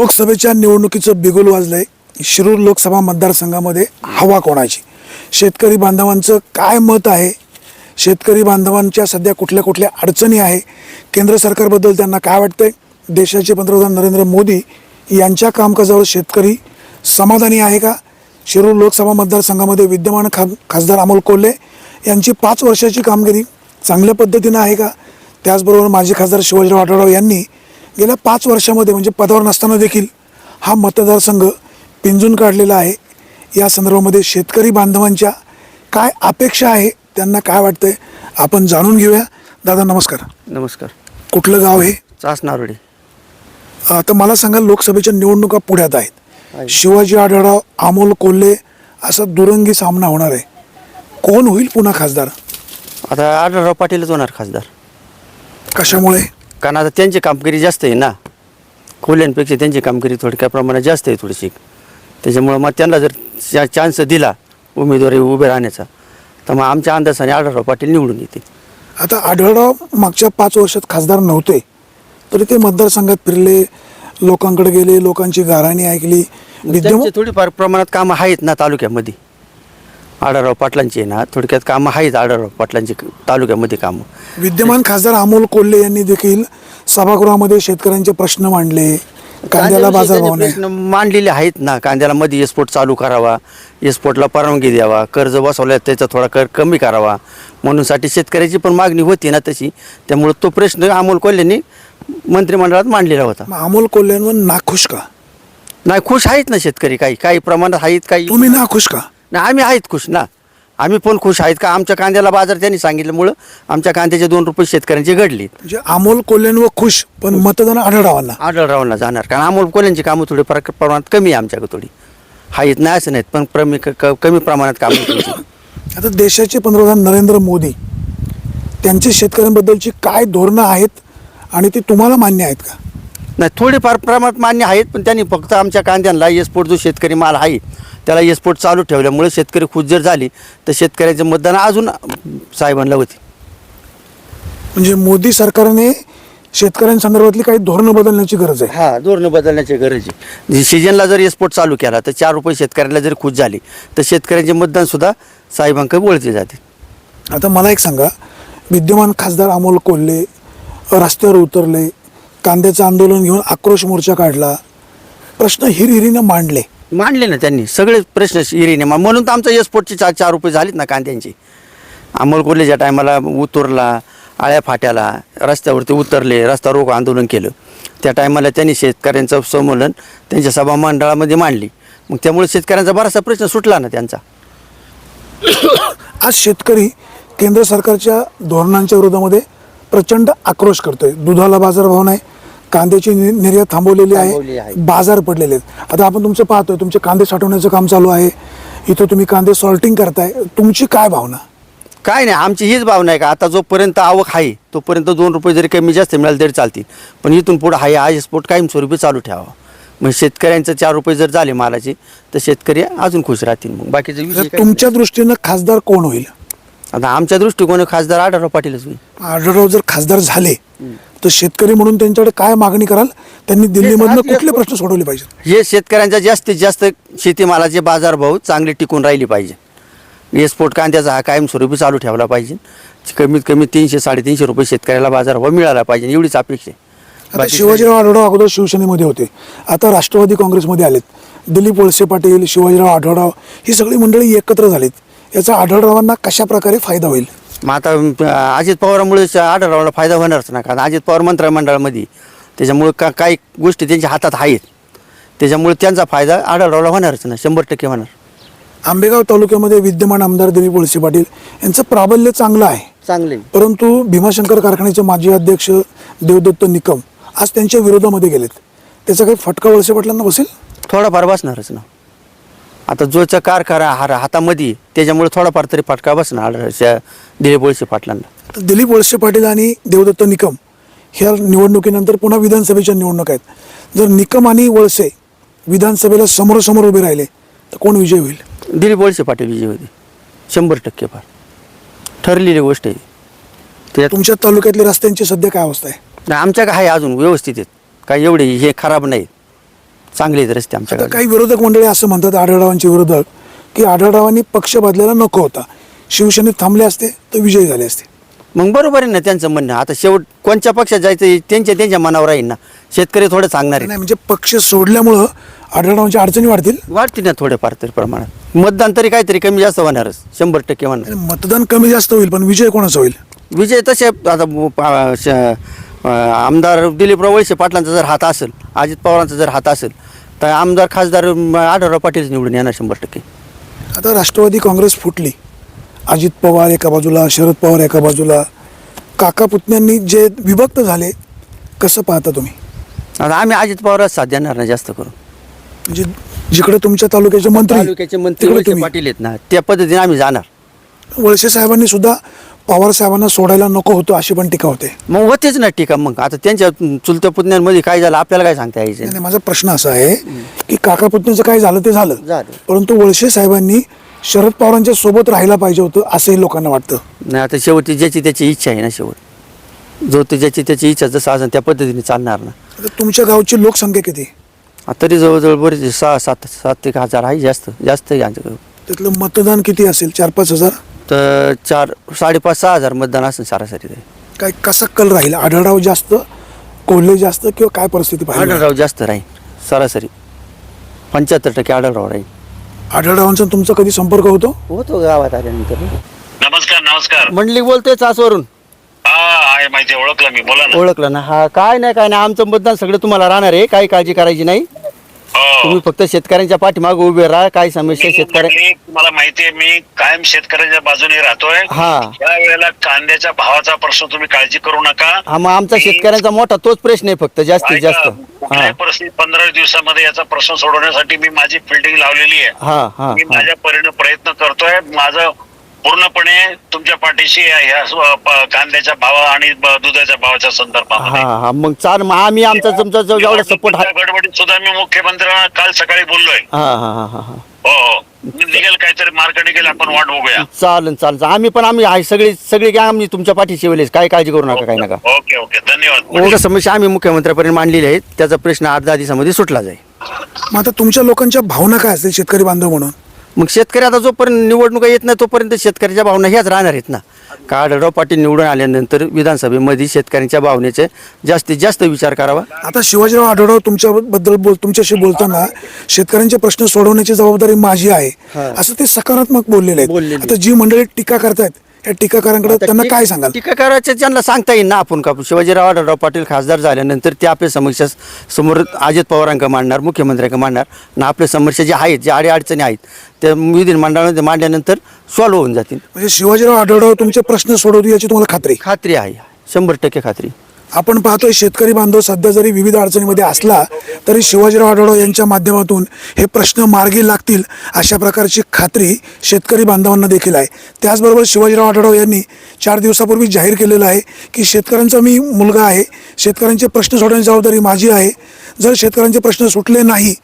लोकसभेच्या निवडणुकीचं बिगुल वाजलंय. शिरूर लोकसभा मतदारसंघामध्ये हवा कोणाची? शेतकरी बांधवांचं काय मत आहे? शेतकरी बांधवांच्या सध्या कुठल्या कुठल्या अडचणी आहे? केंद्र सरकारबद्दल त्यांना काय वाटतंय? देशाचे पंतप्रधान नरेंद्र मोदी यांच्या कामकाजावर शेतकरी समाधानी आहे का? शिरूर लोकसभा मतदारसंघामध्ये विद्यमान खा खासदार अमोल कोल्हे यांची पाच वर्षाची कामगिरी चांगल्या पद्धतीनं आहे का? त्याचबरोबर माजी खासदार शिवाजीराव आढळराव यांनी गेल्या पाच वर्षामध्ये म्हणजे पदावर नसताना देखील हा मतदारसंघ पिंजून काढलेला आहे. या संदर्भामध्ये शेतकरी बांधवांच्या काय अपेक्षा आहे त्यांना काय वाटतंय आपण जाणून घेऊया. दादा नमस्कार. नमस्कार. कुठलं गाव हे? चास नारोडे आता मला सांगा लोकसभेच्या निवडणुका पुढ्यात आहेत. आहे. शिवाजी आढळराव अमोल कोल्हे असा दुरंगी सामना होणार आहे. कोण होईल पुन्हा खासदार? आता आढळराव पाटीलच होणार खासदार. कशामुळे? कारण आता त्यांची कामगिरी जास्त आहे ना. कोल्ह्यांपेक्षा त्यांची कामगिरी थोडक्या प्रमाणात जास्त आहे थोडीशी. त्याच्यामुळं मग त्यांना जर चा- चान्स दिला उमेदवारी उभे राहण्याचा तर मग आमच्या अंदाजाने आढळराव पाटील निवडून येते आता आढळराव मागच्या पाच वर्षात खासदार नव्हते तरी ते मतदारसंघात फिरले लोकांकडे गेले लोकांची गाराणी ऐकली. विद्यमान थोडीफार प्रमाणात कामं आहेत ना तालुक्यामध्ये. आढळराव पाटलांची आहे ना थोडक्यात कामं आहेत आढळराव पाटलांची तालुक्यामध्ये कामं. विद्यमान खासदार अमोल कोल्हे यांनी देखील सभागृहामध्ये शेतकऱ्यांचे प्रश्न मांडले. कांद्याला बाजारभाव प्रश्न मांडलेले आहेत ना कांद्याला मध्ये एक्सपोर्ट चालू करावा एक्सपोर्टला परवानगी द्यावा कर्ज बसवल्या त्याचा थोडा कर कमी करावा. म्हणून साठी शेतकऱ्याची पण मागणी होती ना तशी त्यामुळे तो प्रश्न अमोल कोल्हेंनी मंत्रिमंडळात मांडलेला होता. अमोल कोल्ह्यांवर नाखुश का? नाही खुश आहेत ना शेतकरी काही काही प्रमाणात आहेत काही तुम्ही नाखुश का? नाही आम्ही आहेत खुश ना. आम्ही पण खुश आहेत का? आमच्या कांद्याला बाजार त्यांनी सांगितल्यामुळं आमच्या कांद्याचे दोन रुपये शेतकऱ्यांचे घडले. म्हणजे अमोल कोल्ह्यांवर खुश पण मतदान आढळरावांना आढळरावांना जाणार. कारण अमोल कोल्यांची कामं थोडी प्र प्रमाणात कमी आहे आमच्याकडे थोडी. आहेत नाही असं नाहीत पण प्रमी क- क- कमी प्रमाणात कामं त्यांची. आता देशाचे पंतप्रधान नरेंद्र मोदी त्यांची शेतकऱ्यांबद्दलची काय धोरणं आहेत आणि ती तुम्हाला मान्य आहेत का? नाही थोडीफार प्रमाणात मान्य आहेत पण त्यांनी फक्त आमच्या कांद्यांना एक्सपोर्ट जो शेतकरी माल आहे. त्याला एक्सपोर्ट चालू ठेवल्यामुळे शेतकरी खुश जर झाली. तर शेतकऱ्याचं मतदान अजून साहेबांना होते. म्हणजे मोदी सरकारने शेतकऱ्यांसंदर्भातली काही धोरणं बदलण्याची गरज आहे. हा धोरणं बदलण्याची गरज आहे. सीजनला जर एक्सपोर्ट चालू केला तर चार रुपये शेतकऱ्याला जर खुश झाली तर शेतकऱ्यांचे मतदान सुद्धा साहेबांकडे वळते जाते. आता मला एक सांगा विद्यमान खासदार अमोल कोल्हे रस्त्यावर उतरले कांद्याचं आंदोलन घेऊन आक्रोश मोर्चा काढला. प्रश्न हिरहिरीनं मांडले. मांडले ना त्यांनी. सगळे प्रश्न इरीने मा- म्हणून तर आमचं एक्सपोर्टचे चार चार रुपये झालेत ना कांद्यांचे. अमोल कोल्हेच्या टायमाला उतरला आळ्या फाट्याला रस्त्यावरती उतरले रस्ता रोको आंदोलन केलं. त्या टायमाला त्यांनी शेतकऱ्यांचं संमेलन त्यांच्या सभा मंडळामध्ये मांडली. मग त्यामुळे शेतकऱ्यांचा बराचसा प्रश्न सुटला ना त्यांचा. आज शेतकरी केंद्र सरकारच्या धोरणांच्या विरोधामध्ये प्रचंड आक्रोश करतोय. दुधाला बाजारभाव नाही कांद्याची नि- निर्यात थांबवलेली थांबवली आहे आहे. बाजार पडलेले आहेत. आता आपण तुमचं पाहतोय तुमचे कांदे साठवण्याचं काम चालू आहे. इथं तुम्ही कांदे सॉर्टिंग करताय. तुमची काय भावना? काय नाही आमची हीच भावना आहे का? आता जोपर्यंत आवक आहे तोपर्यंत दोन रुपये जरी कमी जास्त मिळाले तरी चालतील. पण इथून पुढे हाय हा एक्सपोर्ट कायमस्वरूपी चालू ठेवावा मग शेतकऱ्यांचं चार रुपये जर झाले मालाचे तर शेतकरी अजून खुश राहतील मग. बाकीचे विषय तर काही तुमच्या दृष्टीनं खासदार कोण होईल. आता आमच्या दृष्टिकोन खासदार आढळराव पाटीलच होईल. आढळराव जर खासदार झाले तर शेतकरी म्हणून त्यांच्याकडे काय मागणी कराल? त्यांनी दिल्लीमधनं कुठले प्रश्न सोडवले पाहिजेत? हे शेतकऱ्यांच्या जास्तीत जास्त शेतीमालाचे बाजारभाव चांगले टिकून राहिले पाहिजे. एक्सपोर्ट कांद्याचा हा कायमस्वरूपी चालू ठेवला पाहिजे. कमीत कमी तीनशे साडेतीनशे रुपये शेतकऱ्याला बाजारभाव मिळाला पाहिजे. एवढीच अपेक्षा आहे. आता शिवाजीराव आढळराव अगोदर शिवसेनेमध्ये होते. आता राष्ट्रवादी काँग्रेसमध्ये आलेत. दिलीप वळसे पाटील शिवाजीराव आढळराव ही सगळी मंडळी एकत्र झालीत. याचा आढळरावांना कशा प्रकारे फायदा होईल? मग आता अं, अजित पवारामुळे आढळरावला फायदा होणारच ना कारण अजित पवार मंत्रिमंडळामध्ये त्याच्यामुळे का काही गोष्टी त्यांच्या हातात आहेत. त्याच्यामुळे त्यांचा फायदा आढळरावला होणारच ना शंभर टक्के होणार. आंबेगाव तालुक्यामध्ये विद्यमान आमदार दिलीप वळसे पाटील यांचं प्राबल्य चांगलं आहे. चांगले परंतु भीमाशंकर कारखान्याचे माजी अध्यक्ष देवदत्त निकम आज त्यांच्या विरोधामध्ये गेलेत. त्याचा काही फटका वळसे पाटलांना बसेल? थोडाफार बसणारच ना. आता जोचा कारखाना हा हातामध्ये त्याच्यामुळे थोडाफार तरी फटका बसणार दिलीप वळसे पाटलांना. तर दिलीप वळसे पाटील आणि देवदत्त निकम ह्या निवडणुकीनंतर पुन्हा विधानसभेच्या निवडणूक आहेत. जर निकम आणि वळसे विधानसभेला समोरासमोर उभे राहिले तर कोण विजय होईल? दिलीप वळसे पाटील विजय होते. शंभर टक्के फार. ठरलेली गोष्ट आहे. त्यात तुमच्या तालुक्यातल्या रस्त्यांची सध्या काय अवस्था आहे? आमच्या काय आहे अजून व्यवस्थित आहेत. काही एवढे हे खराब नाही चांगले रस्ते आता आमच्याकडे काही विरोधक मंडळी असं म्हणतात आढळरावांचे विरोधक की आढळरावांनी पक्ष बदलायला नको होता. शिवसेनेत थांबले असते तर विजयी झाले असते. मग बरोबर आहे ना त्यांचं म्हणणं. आता शेवट कोणत्या पक्षात जायचं हे त्यांच्या त्यांच्या मनावर राहील ना. शेतकरी थोडं सांगणार नाही म्हणजे पक्ष सोडल्यामुळं आढळरावांच्या अडचणी वाढतील? वाढतील ना थोडेफार तरी प्रमाणात. मतदान तरी काहीतरी कमी जास्त होणारच. शंभर टक्के होणार. आणि मतदान कमी जास्त होईल पण विजय कोणाचा होईल? विजय तसे आता ब- पा- श- अं, आमदार दिलीपराव वळसे पाटलांचा जर हात असेल अजित पवारांचा जर हात असेल तर आमदार खासदार आढळराव पाटील निवडून येणार शंभर टक्के. आता राष्ट्रवादी काँग्रेस फुटली. अजित पवार एका बाजूला शरद पवार एका बाजूला. काका पुतण्यांनी जे विभक्त झाले कसं पाहता तुम्ही? आता आम्ही अजित पवारच साथ देणार ना जास्त करून. म्हणजे जिकडे तुमच्या तालुक्याचे मंत्री तालुक्याचे मंत्री तिकडे वळसे तुम्ही. पाटील आहेत ना त्या पद्धतीने आम्ही जाणार. वळसे साहेबांनी सुद्धा पवार साहेबांना सोडायला नको होतं अशी पण टीका होते. मग होतेच ना टीका मग. आता त्यांच्या चुलत्या पुतण्यांमध्ये काय झालं? आपल्याला काय सांगता यायचं? नाही, माझा प्रश्न असा आहे की काका पुतणीचं काय झालं ते झालं. झालं. परंतु वळसे साहेबांनी शरद पवारांच्या सोबत राहायला पाहिजे होतं असंही लोकांना वाटतं. नाही आता शेवटी ज्याची त्याची इच्छा आहे ना शेवट. जो ते ज्याची त्याची इच्छा जसं असेल त्या पद्धतीने चालणार ना. आता तुमच्या गावची लोकसंख्या किती? आता तरी जवळजवळ बरेच सहा सात सात एक हजार आहे जास्त जास्त आहे आमच्याकडे त्यातलं मतदान किती असेल? चार पाच हजार? तर चार साडेपाच सहा हजार मतदान असेल सरासरी तरी. काय कसा कल राहील? आढळराव जास्त कोल्हे जास्त किंवा काय परिस्थिती पाहिजे आढळराव जास्त राहील सरासरी. पंच्याहत्तर टक्के आढळराव राहील. आढळरावांचा तुमचा कधी संपर्क होतो? होतो गावात आल्यानंतर. नमस्कार नमस्कार. मंडलिक बोलतोय चासवरून. हा आहे माहिती ओळखलं मी. बोला ना. ओळखलं ना. हा काय नाही काय नाही. आमचं मतदान सगळं तुम्हाला राहणार आहे. काही काळजी करायची नाही. तुम्ही फक्त शेतकऱ्यांच्या पाठीमागे उभे राहा काय समस्या शेतकऱ्या मी- तुम्हाला माहिती आहे मी कायम शेतकऱ्यांच्या बाजूने राहतोय. हा. या वेळेला कांद्याच्या भावाचा प्रश्न तुम्ही काळजी करू नका. हा मग आमचा शेतकऱ्यांचा मोठा तोच प्रश्न आहे फक्त जास्तीत ऐका, जास्त. हा. कुठल्याही परिस्थितीत पंधरा दिवसामध्ये याचा प्रश्न सोडवण्यासाठी मी माझी फिल्डिंग लावलेली आहे. हा हा मी हा. माझ्या परीने प्रयत्न करतोय. माझं पूर्णपणे तुमच्या पाठीशी आहे ह्या स्व- प- कांद्याच्या भावा आणि ब- दुधाच्या भावाच्या संदर्भामध्ये. हा हा मग चाल मग आम्ही आमचा तुमचा जो जेवढा सपोर्ट हा निवडणुकीच्या गडबडीत सुद्धा मी मुख्यमंत्र्यांना काल सकाळी बोललोय. हा हा हा हा हा. हो हो. निघेल काहीतरी मार्ग निघेल आपण वाट बघूया. चालन चालन. आम्ही पण आम्ही आहे सगळी सगळी गॅंग आम्ही तुमच्या पाठीशी वेळेस. काय काळजी करू नका काही नका. Okay okay. धन्यवाद. एवढं समस्या आम्ही मुख्यमंत्र्यापर्यंत मांडलेली आहे. त्याचा प्रश्न दहा दिवसामध्ये सुटला जाईल. मग आता तुमच्या लोकांच्या भावना काय असतील शेतकरी बांधव म्हणून? मग शेतकरी आता जोपर्यंत निवडणुका येत नाही तोपर्यंत शेतकऱ्याच्या भावना ह्याच राहणार आहेत ना. का आढळराव पाटील निवडून आल्यानंतर विधानसभेमध्ये शेतकऱ्यांच्या भावनेचे जास्तीत जास्त विचार करावा. आता शिवाजीराव आढळराव तुमच्याबद्दल बोल तुमच्याशी बोलताना शेतकऱ्यांचे प्रश्न सोडवण्याची जबाबदारी माझी आहे. असं ते सकारात्मक बोललेले आहेत. आता जी मंडळी टीका करतायत या टीकाकारांकडे त्यांना काय सांगाल? टीकाकाराच्या त्यांना सांगता येईल ना आपण का शिवाजीराव आढळराव पाटील खासदार झाल्यानंतर ते आपल्या समस्या समोर अजित पवारांका मांडणार मुख्यमंत्र्यांका मांडणार. आणि आपल्या समस्या ज्या आहेत ज्या अडीअडचणी आहेत त्या विधिमंडळामध्ये मांडल्यानंतर सॉल्व्ह होऊन जातील. म्हणजे शिवाजीराव आढळराव तुमचे प्रश्न सोडवतील याची तुम्हाला खात्री. खात्री आहे. शंभर टक्के खात्री. आपण पाहतोय शेतकरी बांधव सध्या जरी विविध अडचणीमध्ये असला तरी शिवाजीराव आढळो यांच्या माध्यमातून हे प्रश्न मार्गी लागतील अशा प्रकारची खात्री शेतकरी बांधवांना देखील आहे. त्याचबरोबर शिवाजीराव आढळो यांनी चार दिवसापूर्वी जाहीर केलेलं आहे की शेतकऱ्यांचा मी मुलगा आहे शेतकऱ्यांचे प्रश्न सोडवण्याची जबाबदारी माझी आहे. जर शेतकऱ्यांचे प्रश्न सुटले नाही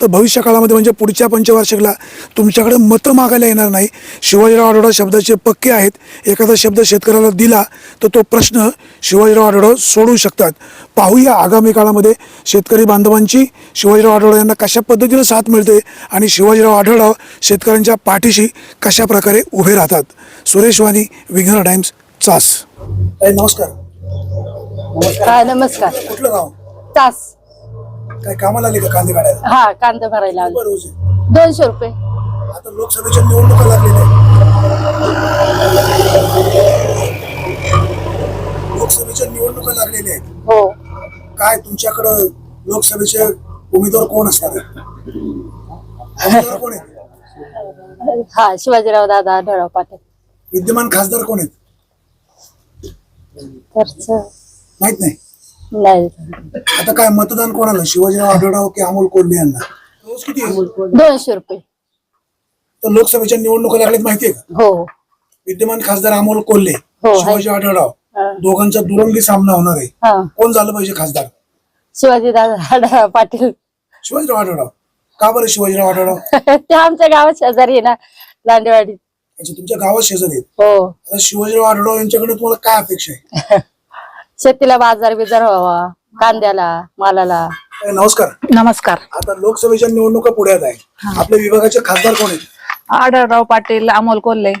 तर भविष्य काळामध्ये म्हणजे पुढच्या पंचवार्षिकला तुमच्याकडे मतं मागायला येणार नाही. शिवाजीराव आढळराव शब्दाचे पक्के आहेत. एखादा शब्द शेतकऱ्याला दिला तर तो प्रश्न शिवाजीराव आढळराव सोडवू शकतात. पाहूया आगामी काळामध्ये शेतकरी बांधवांची शिवाजीराव आढळराव यांना कशा पद्धतीनं साथ मिळते आणि शिवाजीराव आढळराव शेतकऱ्यांच्या पाठीशी कशा प्रकारे उभे राहतात. सुरेश वाणी विघ्नर टाइम्स चास. नमस्कार. नमस्कार. कुठलं गाव? तास काय कामाला आली का? कांदे काढायला? हा कांदा भरायला आलो. बरं रोज दोनशे रुपये. आता लोकसभेच्या निवडणुका लागलेल्या आहेत. लोकसभेच्या निवडणुका लागलेल्या आहेत. हो. काय तुमच्याकडं लोकसभेचे उमेदवार कोण असणार आहेत? कोण आहेत? हा शिवाजीराव दादा ढळाव पाटील. विद्यमान खासदार कोण आहेत? माहीत नाही. नाही. आता काय मतदान कोणाला? शिवाजीराव आढळराव की अमोल कोल्हे यांना? रोज किती आहे? दोनशे रुपये. तर लोकसभेच्या निवडणुका लागल्यात माहितीये का? हो. विद्यमान खासदार अमोल कोल्हे हो, आहे. शिवाजी आढळराव हा. दोघांचा दुरंगी सामना होणार आहे. हा. कोण झालं पाहिजे खासदार? शिवाजी दादा पाटील. शिवाजीराव आढळराव. का बरं शिवाजीराव आढळराव? ते आमच्या गावात शेजारी आहे ना लांडेवाडी अच्छा तुमच्या गावात शेजारी आहेत? हो. आता शिवाजीराव आढळराव यांच्याकडे तुम्हाला काय अपेक्षा आहे? शेतीला बाजार बिजार व्हावा कांद्याला मालाला. नमस्कार. नमस्कार. आता लोकसभेच्या निवडणुका पुढ्यात आहे आपल्या विभागाचे खासदार कोण आहेत? आढळराव पाटील अमोल कोल्हे.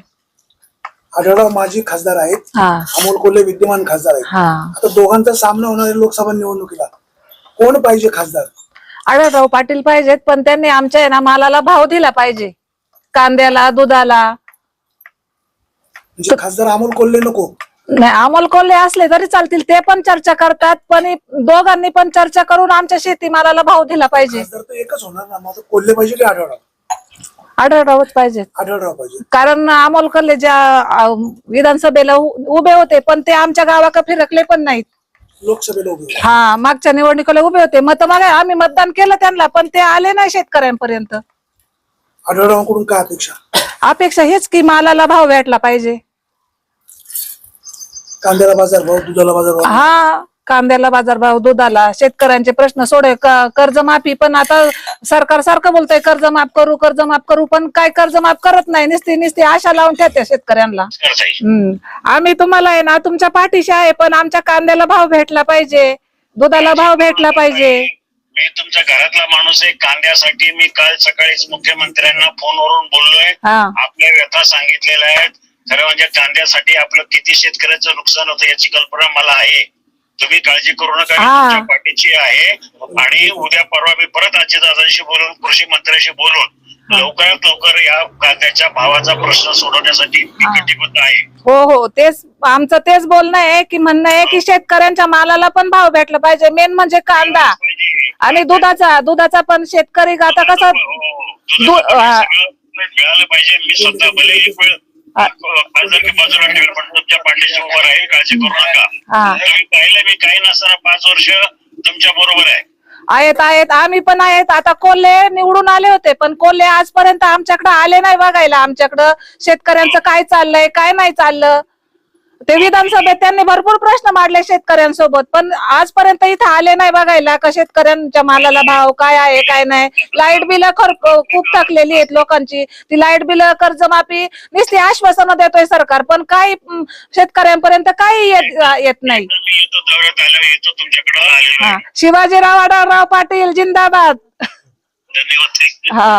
आढळराव माजी खासदार आहेत. हा. अमोल कोल्हे विद्यमान खासदार आहेत. हा. आता दोघांचा सामना होणार आहे लोकसभा निवडणुकीला कोण पाहिजे खासदार? आढळराव पाटील पाहिजेत पण त्यांनी आमच्या आहे ना मालाला भाव दिला पाहिजे. कांद्याला दुधाला. म्हणजे खासदार अमोल कोल्हे नको. नाही अमोल कोल्हे असले तरी चालतील. ते पण चर्चा करतात पण दोघांनी पण चर्चा करून आमच्या शेतीमालाला भाव दिला पाहिजे. एकच होणार ना मग कोल्हे पाहिजे की आढळराव? आढळरावच पाहिजेत आढळराव पाहिजे. कारण अमोल कोल्हे ज्या अ, विधानसभेला उ- उभे होते पण ते आमच्या गावाकडे फिरकले पण नाहीत. लोकसभेला उभे. हा मागच्या निवडणुकीला उभे होते. मत मागे आम्ही मतदान केलं त्यांना पण ते आले नाही शेतकऱ्यांपर्यंत. आढळरावांकडून काय अपेक्षा? अपेक्षा हेच की मालाला भाव भेटला पाहिजे. कांद्याला बाजार भाव दुधाला बाजार भाव? हा कांद्याला बाजारभाव दुधाला. शेतकऱ्यांचे प्रश्न सोडे क- कर्जमाफी. पण आता सरकार सारखं बोलतंय कर्ज माफ करू कर्ज माफ करू पण काय कर्ज माफ करत नाही? नुसती नुसती आशा लावून ठेवते शेतकऱ्यांना. हम्म. आम्ही तुम्हाला आहे ना तुमच्या पाठीशी आहे पण आमच्या कांद्याला भाव भेटला पाहिजे. दुधाला भाव भेटला पाहिजे. मी तुमच्या घरातला माणूस आहे कांद्यासाठी मी काल सकाळीच मुख्यमंत्र्यांना फोनवरून बोललोय. हा. आपल्या व्यथा सांगितलेल्या आहेत. खरं म्हणजे कांद्यासाठी आपलं किती शेतकऱ्याचं नुकसान होतं याची कल्पना मला आहे. तुम्ही काळजी करू नका मी हा. तुमच्या पाठीची आहे. आणि उद्या परवा मी परत आजीदादांशी बोलून कृषी मंत्र्याशी बोलून लवकरात लवकर या कांद्याच्या भावाचा प्रश्न सोडवण्यासाठी मी हा. कटिबद्ध आहे. हो हो. तेच आमचं तेच बोलणं आहे की म्हणणं आहे की शेतकऱ्यांच्या मालाला पण भाव भेटला पाहिजे. मेन म्हणजे कांदा. आणि दुधाचा दुधाचा पण शेतकरी आता कसा हा. मिळालं पाहिजे. मी स्वतः भले एक वेळ खासदार की बाजूला ठेवेल पण तुमच्या पाठीशी उभं राहील काळजी करू नका. हा. तुम्ही पाहिलं मी काही नसताना पाच वर्ष तुमच्या बरोबर आहे. आहेत आहेत. आम्ही पण आहेत. आता कोल्हे निवडून आले होते पण कोल्हे आजपर्यंत आमच्याकडे आले नाही बघायला. आमच्याकडं शेतकऱ्यांचं काय चाललंय काय नाही चाललं? ते विधानसभेत त्यांनी भरपूर प्रश्न मांडले शेतकऱ्यांसोबत पण आजपर्यंत इथं आले नाही बघायला का शेतकऱ्यांच्या मालाला भाव काय आहे काय नाही. लाइट बिल खूप थकलेली आहेत लोकांची. ती लाइट बिल कर्जमाफी नुसती आश्वासनं देतोय सरकार पण काही शेतकऱ्यांपर्यंत काही येत नाही. शिवाजीराव आढळराव पाटील जिंदाबाद. हा.